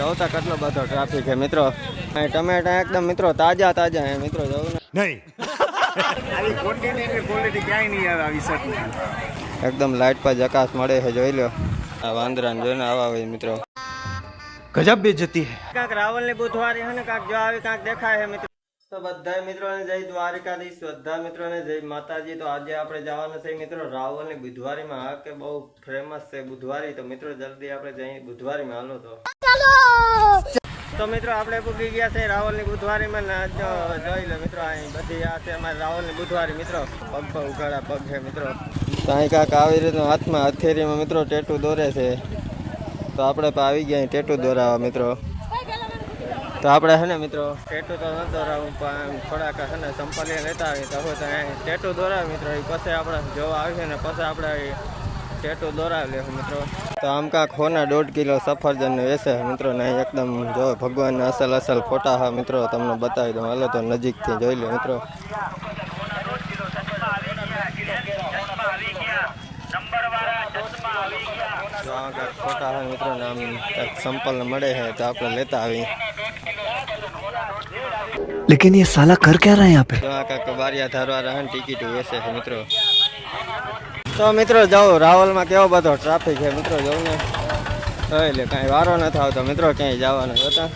જો તો કેટલો બધો ટ્રાફિક છે મિત્રો? ટમેટા એકદમ મિત્રો તાજા તાજા હે મિત્રો જવું ને. નહીં. આવી ક્વોન્ટિટી એટલે ક્વોલિટી ક્યાંય નહીં આવે આવી શકતી એકદમ લાઇટ પર જકાસ મળે છે જોઈ લો. આ વાંદરાને જોઈને આવા હોય મિત્રો. ગજબ બે જતી હે. કાંક રાવલ ને બુધવારે હે ને કાંક જો આવે કાંક દેખાય હે મિત્રો. તો બધા મિત્રોને જય દ્વારકાધીશ બધા મિત્રોને જય માતાજી. તો આજે આપણે જવાના છે મિત્રો રાવલ રાવલની બુધવારીમાં. આ કે બહુ ફેમસ છે બુધવારી? તો મિત્રો જલ્દી આપણે જઈ બુધવારીમાં હાલો તો. તો મિત્રો આપણે પૂગી ગયા છે રાવલની બુધવારીમાં જોઈ લો મિત્રો અહીં બધી આ છે અમારે રાવલની બુધવારી, મિત્રો. પગ પર ઉઘાડા પગ છે, મિત્રો. અહીં કાંક આવી રીતનું હાથમાં હથેરીમાં મિત્રો, ટેટુ દોરે છે. તો આપણે પણ આવી ગયા ટેટુ દોરાવા, મિત્રો. તો આપણે છે ને, મિત્રો, ટેટુ તો ન દોરાવું, પણ થોડાક છે ને સંપલી લેતા આવીએ તો ટેટુ દોરાવે મિત્રો. એ પછી આપણે જોવા આવીએ ને, પછી આપણે ટેટુ દોરાવી લેવું મિત્રો તો આમ કાંક હોના દોઢ કિલો સફરજન વેચે છે મિત્રો ને અહીં એકદમ જો ભગવાનના અસલ અસલ ફોટા હા મિત્રો તમને બતાવી દઉં હાલો તો નજીકથી જોઈ લો મિત્રો જો આ કાંઈક ફોટા હા મિત્રો ને આમ કાંઈક સંપલ મળે છે તો આપણે લેતા આવીએ लेकिन ये साला कर क्या रहा है यहाँ पे તો આ કાંઈક બારિયા ધારવા રહે ટિકિટ વેચે છે મિત્રો તો મિત્રો જાઓ, રાવલમાં કેવો બધો ટ્રાફિક છે? મિત્રો જવું ને. એટલે કાંઈ વારો નથી આવતો. મિત્રો ક્યાંય જવાનો હતા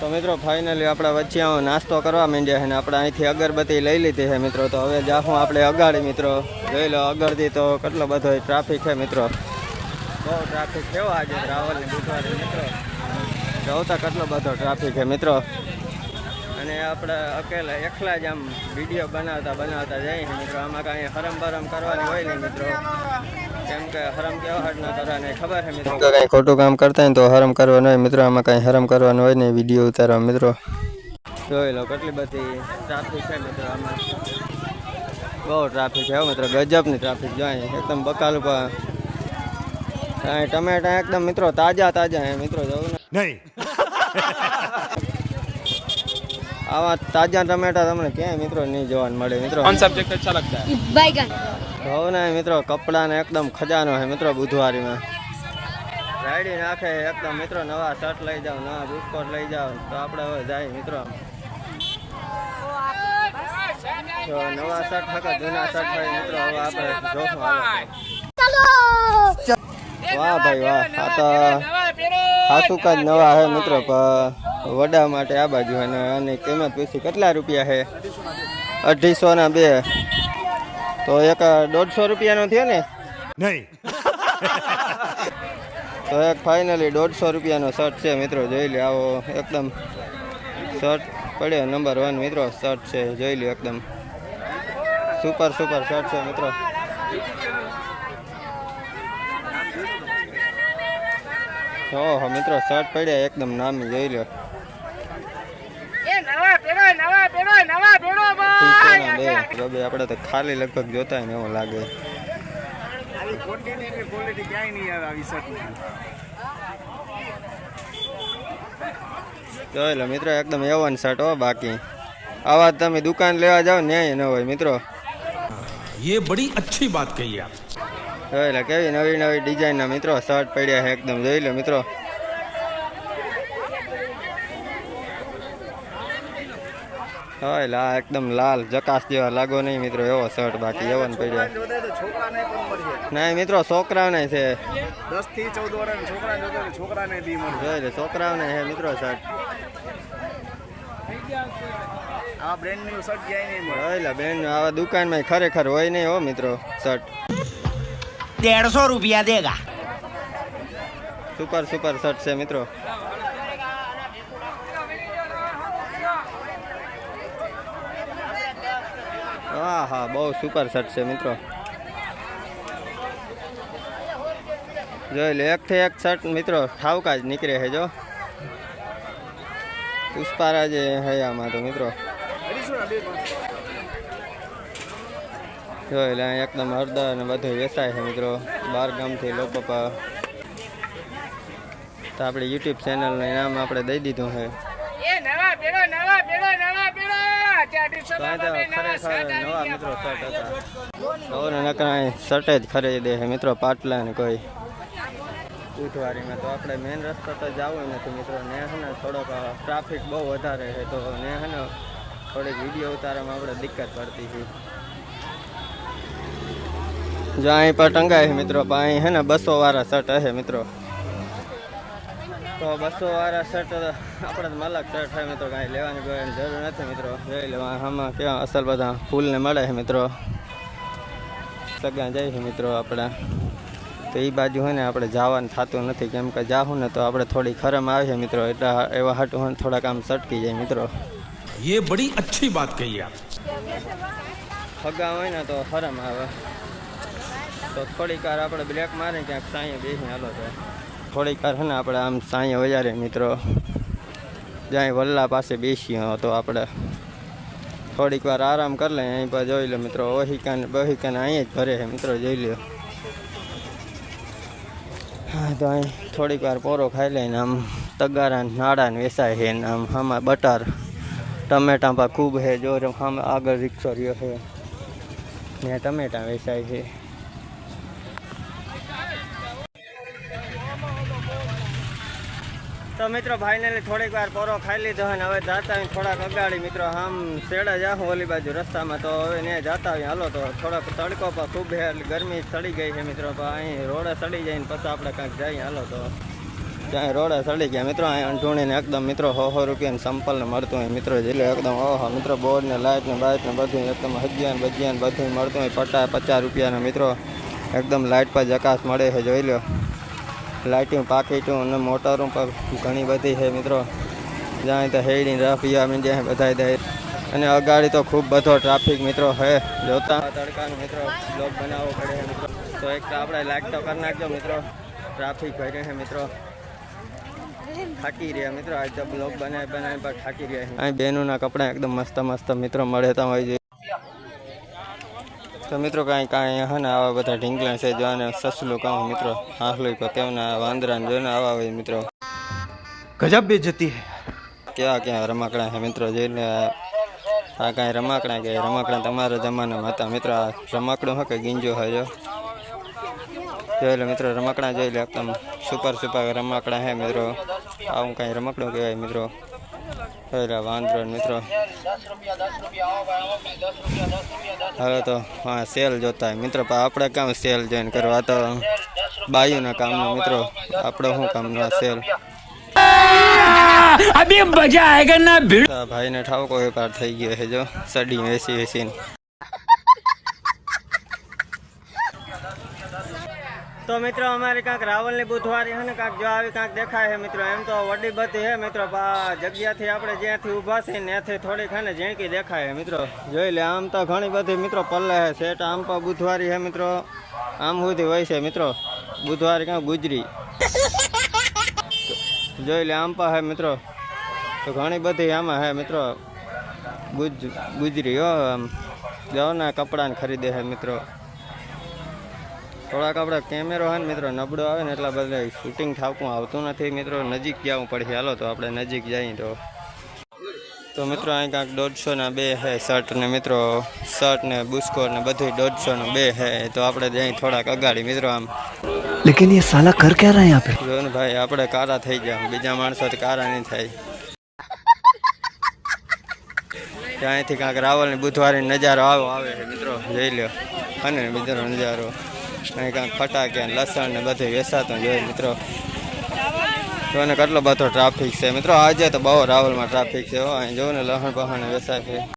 તો? મિત્રો ફાઇનલી આપણે વચ્ચે આવો નાસ્તો કરવા માંડ્યા છે ને આપણે અહીંથી અગરબત્તી લઈ લીધી છે મિત્રો. તો હવે જાહું આપણે અગાડી, મિત્રો. જોઈ લો અગરથી તો કેટલો બધો ટ્રાફિક છે, મિત્રો. બહુ ટ્રાફિક કેવો આજે રાવલની બુધવારે, મિત્રો? જોતા કેટલો બધો ટ્રાફિક છે, મિત્રો. અને આપણે અકેલા એકલા જ આમ વીડિયો બનાવતા બનાવતા જઈએ મિત્રો. આમાં કાંઈ હરમ બરમ કરવાની હોય નહીં મિત્રો. કેમ કે હરમ કેવા ન કરવાની ખબર છે મિત્રો. કાંઈ ખોટું કામ કરતા હોય ને તો હરમ કરવાનું હોય મિત્રો. આમાં કાંઈ હરમ કરવાનું હોય નહીં વીડિયો ઉતારવા મિત્રો. જોઈ લો કેટલી બધી ટ્રાફિક છે મિત્રો આમાં. બહુ ટ્રાફિક છે મિત્રો. ગજબની ટ્રાફિક જોઈએ એકદમ બકાલ ઉપર. ટમેટા એકદમ મિત્રો તાજા તાજા મિત્રો. જવું ને. नहीं આવા તાજા ટમેટા તમને ક્યાંય મિત્રો નહીં જોવા મળે. મિત્રો કોણ સબ્જેક્ટ મિત્રો કપડા ને એકદમ ખજાનો હે મિત્રો બુધવારીમાં. રાયડી નાખે એકદમ. મિત્રો નવા શર્ટ લઈ જાવ નવા બુટકોટ લઈ જાવ તો આપણે હવે જાય મિત્રો. તો નવા શર્ટ હકા જૂના શર્ટ ભાઈ મિત્રો હવે આપણે જોશું વાહ ભાઈ વાહ આ તો હાસુકા જ નવા હે મિત્રો પણ વડા માટે આ બાજુ અને આની કિંમત પૂછી કેટલા રૂપિયા છે? અઢીસો ના બે. તો એક દોઢસો રૂપિયાનો થયો ને? નહીં. તો એક ફાઇનલી દોઢસો રૂપિયાનો શર્ટ છે મિત્રો જોઈ લે આવો એકદમ શર્ટ પડ્યો નંબર વન મિત્રો શર્ટ છે જોઈ લ્યો એકદમ. સુપર સુપર શર્ટ છે મિત્રો. ઓહો મિત્રો શર્ટ પડ્યા એકદમ નામી જોઈ લો બે બે આપણે તો ખાલી લગભગ જોતા હોય ને એવું લાગે આવી ક્વોન્ટિટી ને ક્વોલિટી ક્યાંય નહીં આવે આવી શર્ટ જોઈ લો મિત્રો એકદમ એવન શર્ટ હો બાકી આવા તમે દુકાન લેવા જાઓ ન્યાય ન હોય મિત્રો ये बड़ी अच्छी बात कही आप જોઈ લો કેવી નવી નવી ડિઝાઇનના મિત્રો શર્ટ પડ્યા છે એકદમ જોઈ લો મિત્રો હોય લા એકદમ લાલ જકાસ જેવા લાગો નહીં મિત્રો એવો શર્ટ બાકી એવો ને પડ્યો ના મિત્રો છોકરાઓને છે. દસથી ચૌદ વર્ષ છોકરા છોકરાને બી છોકરાઓને છે મિત્રો શર્ટ આવા દુકાનમાં ખરેખર હોય નહીં હો મિત્રો શર્ટ દેડસો રૂપિયા દેગા. સુપર સુપર શર્ટ છે મિત્રો. હા બહુ સુપર શર્ટ છે મિત્રો. જોઈ લો એકથી એક શર્ટ મિત્રો ઠાવકા જ નીકળે છે, જો. પુષ્પારા જે હે આમાં તો મિત્રો. જો એટલે એકદમ હળદર અને બધું વેચાય છે મિત્રો. બાર ગામથી લોકો તો આપણી યુટ્યુબ ચેનલનું નામ આપણે દઈ દીધું છે તો અહીં તો ખરેખર નવા મિત્રો શર્ટ હતા. જ ખરીદે દે મિત્રો પાટલા ને કોઈ. બુધવારીમાં તો આપણે મેઇન રસ્તો તો જવું નથી મિત્રો. ને છે ને થોડોક ટ્રાફિક બહુ વધારે છે તો ને છે ને થોડીક વીડિયો ઉતારવામાં આપણે દિક્કત પડતી છે. જો અહીં પર ટંગાય છે મિત્રો પણ અહીં છે ને બસો વાળા શર્ટ હશે મિત્રો. તો બસો વાળા શર્ટ આપણે તો મલક શર્ટ છે મિત્રો કાંઈ લેવાની કોઈ જરૂર નથી મિત્રો જોઈ લેવા આમાં કેવા અસલ બધા ફૂલને મળે છે મિત્રો સગા જાય છે મિત્રો આપણે તો એ બાજુ હોય ને આપણે જવાનું થતું નથી કેમ કે જાવું ને તો આપણે થોડી ખરમ આવે છે મિત્રો એટલે એવા હાટું હોય ને થોડાક આમ સટકી જાય મિત્રો ये बड़ी अच्छी बात कही आप ફગા હોય ને તો ખરમ આવે તો થોડીક વાર આપણે બ્રેક મારે ક્યાંક સાંયે બેસી હાલો તો થોડીક વાર છે ને આપણે આમ સાંયે વજારે મિત્રો જ્યાં વલ્લા પાસે બેસીએ તો આપણે. થોડીક વાર આરામ કરી લઈએ, અહીં પર જોઈ લો મિત્રો ઓહિકાન બહિકાન અહીંયા જ ભરે છે મિત્રો, જોઈ લો. હા, તો અહીં થોડીક વાર પોરો ખાઈ લઈને આમ તગારા ને નાડા ને વેસાય છે ને આમ આમાં બટર, ટમેટા પણ ખૂબ છે, જો આમ આગળ રિક્ષો રહ્યો છે. ને ટમેટા વેસાય છે. તો મિત્રો ફાઇનલી થોડીક વાર પોરો ખાઈ લીધો અને હવે જતા આવીને થોડાક અગાડી. મિત્રો, આમ શેડા જાઉં ઓલી બાજુ રસ્તામાં. તો હવે ને જતા આવીએ હાલો તો થોડોક તડકો પણ ખૂબ ગરમી સડી ગઈ છે મિત્રો. પણ અહીં રોડે સડી જાય ને પછી આપણે કાંઈક જઈએ, હાલો તો. ત્યાં રોડે સડી ગયા. મિત્રો, અહીં અંઠુણીને એકદમ મિત્રો હો હો રૂપિયાને સંપલને મળતું હોય, મિત્રો એટલે એકદમ, ઓહો, મિત્રો બોર્ડને લાઇટને બાઇટને બધું એકદમ હજિયા ને ભજીયા બધું મળતું હોય પટા પચાસ રૂપિયાના. મિત્રો, એકદમ લાઇટ પર જકાશ મળે છે, જોઈ લો લાઇટિંગ પાકીટું અને મોટરો પણ ઘણી બધી છે મિત્રો. જ્યાં તો હેડી રફિયા મીડિયા બધા દે અને અગાડી તો ખૂબ બધો ટ્રાફિક મિત્રો છે. જોતા તડકાનો મિત્રો બ્લોક બનાવવો પડે મિત્રો. તો એક તો આપણે લાઈક તો કરી નાખજો મિત્રો. ટ્રાફિક ભરે છે મિત્રો. થાકી રહ્યા મિત્રો. આજે બ્લોગ બનાવી બનાવી પણ થાકી રહ્યા અહીં બહેનોના કપડાં એકદમ મસ્ત મસ્ત મિત્રો મળે હોય છે. तो मित्रों कहीं कहीं है ना आवा बता ढींगला से जो ससलू कहू मित्रों हाँख लो को क्यों वंदरा जो आवा मित्रों गजब बेचती है क्या क्या रमाकड़ा है मित्रों जो आ कहीं रमाकड़ा के रमाकड़ा तमारा जमाना में था मित्रों रमाकड़ो है कि गिंजो है जो जो मित्रों रमकड़ा जो एकदम सुपर सुपर रमाकड़ा है मित्रों कहीं रमकड़ो कह मित्रों ખરા વાંદરો મિત્રો. હવે તો હા સેલ જોતા મિત્રો આપણે કામ સેલ જોઈન કરવા. તો બાયુના કામનો મિત્રો. આપણે શું કામનો આ સેલ? અભી મજા આયેગા ના ભીડ? ભાઈને ઠાવ કોઈ પાર થઈ ગયો છે જો. સડી એસી એસી ને તો મિત્રો, અમારે કાંક રાવલની બુધવારી છે ને, કાંક જો આવી કાંક દેખાય છે મિત્રો, એમ તો વડી બધી છે મિત્રો જગ્યાથી આપણે જ્યાંથી ઊભા છે ત્યાંથી થોડીક છે ને ઝીણકી દેખાય છે મિત્રો. જોઈ લે, આમ તો ઘણી બધી મિત્રો પલ્લે છે સેટ આમ પણ બુધવારી છે મિત્રો. આમ સુધી હોય છે મિત્રો, બુધવારી કાંક ગુજરી. જોઈ લે, આમ પણ હે મિત્રો. તો ઘણી બધી આમાં હે મિત્રો, ગુજ, ગુજરી હો, આમ. જવાના કપડાને ખરીદે છે મિત્રો. થોડાક આપણે કેમેરો હોય ને મિત્રો નબળો આવે ને એટલા બધા શૂટિંગ ઠાકું આવતું નથી. મિત્રો નજીક જવું પડશે હાલો તો આપણે નજીક જઈએ તો. તો મિત્રો અહીં કાંઈક દોઢસોના બે હે શર્ટ ને મિત્રો શર્ટ ને બુસ્કો ને બધું દોઢસોનું બે હે. તો આપણે જઈ થોડાક અગાડી મિત્રો આમ. લેકિન એ સાલા કર ક્યાં રહ્યા આપણે જો ને ભાઈ આપણે કારા થઈ ગયા. બીજા માણસો તો કારા નહીં થાય. ત્યાંથી કાંઈક રાવલની બુધવારની નજારો આવો આવે મિત્રો. જઈ લ્યો. અને મિત્રો નજારો. અહીં કાંઈક ફટાક્યા લસણ ને બધું વેસાતું જોઈએ મિત્રો. જો ને કેટલો બધો ટ્રાફિક છે. મિત્રો, આજે તો બહુ રાવલમાં ટ્રાફિક છે અહીં ને લહણ બહણ વેસાય છે.